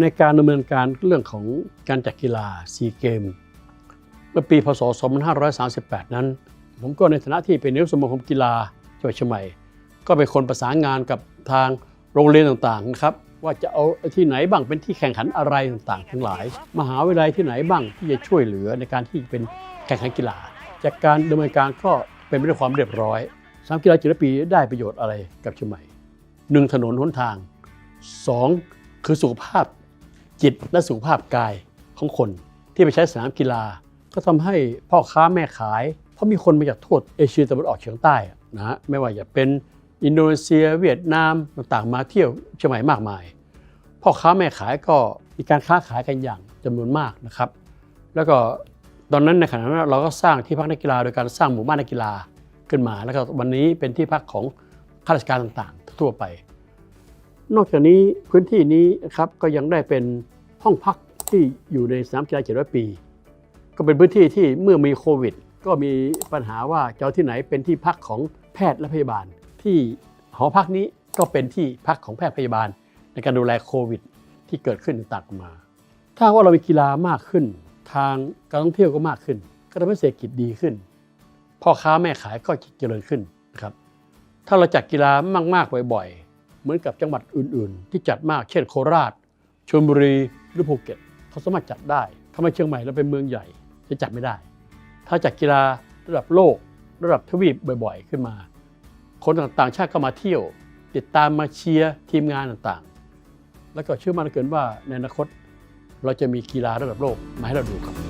ในการดำเนินการเรื่องของการจัดกีฬาซีเกมเมื่อปีพศ 2538 นั้น ผมก็ในฐานะที่เป็นนายกสมาคมกีฬาจังหวัดเชียงใหม่ ก็เป็นคนประสานงานกับทางโรงเรียนต่างๆนะครับว่าจะเอาที่ไหนบ้างเป็นที่แข่งขันอะไรต่างๆ ทั้งหลาย มหาวิทยาลัยที่ไหนบ้างที่จะช่วยเหลือในการที่เป็นแข่งขันกีฬา จากการดำเนินการก็เป็นไปด้วยความเรียบร้อยสามกีฬาจิตปีได้ประโยชน์อะไรกับเชียงใหม่หนึ่งถนนหนทางสองคือสุขภาพ จิตและสุขภาพกายของคนที่ไปใช้สนามกีฬา ก็ทำให้พ่อค้าแม่ขาย เพราะมีคนมาจากทั่วเอเชียตะวันออกเฉียงใต้นะฮะไม่ว่าจะเป็นอินโดนีเซีย เวียดนามต่างๆมาเที่ยวเชียงใหม่มากมาย พ่อค้าแม่ขายก็มีการค้าขายกันอย่างจำนวนมากนะครับ แล้วก็ตอนนั้นในขณะนั้นเราก็สร้างที่พักนักกีฬาโดยการสร้างหมู่บ้านนักกีฬาขึ้นมา แล้วก็วันนี้เป็นที่พักของข้าราชการต่างๆ ทั่วไป นอกจากนี้พื้นที่นี้ครับก็ยังได้เป็นห้องพักที่อยู่ในสนามกีฬา700ปี ก็เป็นพื้นที่ที่เมื่อมีโควิด ก็มีปัญหาว่าจะเอาที่ไหนเป็นที่พักของแพทย์และพยาบาล ที่หอพักนี้ก็เป็นที่พักของแพทย์พยาบาล ในการดูแลโควิด ที่เกิดขึ้นต่างๆมา ถ้าว่าเรามีกีฬามากขึ้น ทางการท่องเที่ยวก็มากขึ้น ก็ทำให้เศรษฐกิจดีขึ้นพ่อค้าแม่ขายก็เจริญขึ้นนะครับถ้าเราจัดกีฬามากๆบ่อยๆ เหมือนกับจังหวัดอื่น ๆ ที่จัดมากเช่นโคราชชลบุรีหรือภูเก็ตเขาสามารถจัดได้ทำไมเชียงใหม่เราเป็นเมืองใหญ่จะจัดไม่ได้ ถ้าจัดกีฬาระดับโลก ระดับทวีปบ่อย ๆ ขึ้นมา คนต่างๆชาติก็มาเที่ยว ติดตามมาเชียร์ทีมงานต่างๆ แล้วก็เชื่อมั่นเหลือเกินว่าในอนาคต เราจะมีกีฬาระดับโลกมาให้เราดูครับ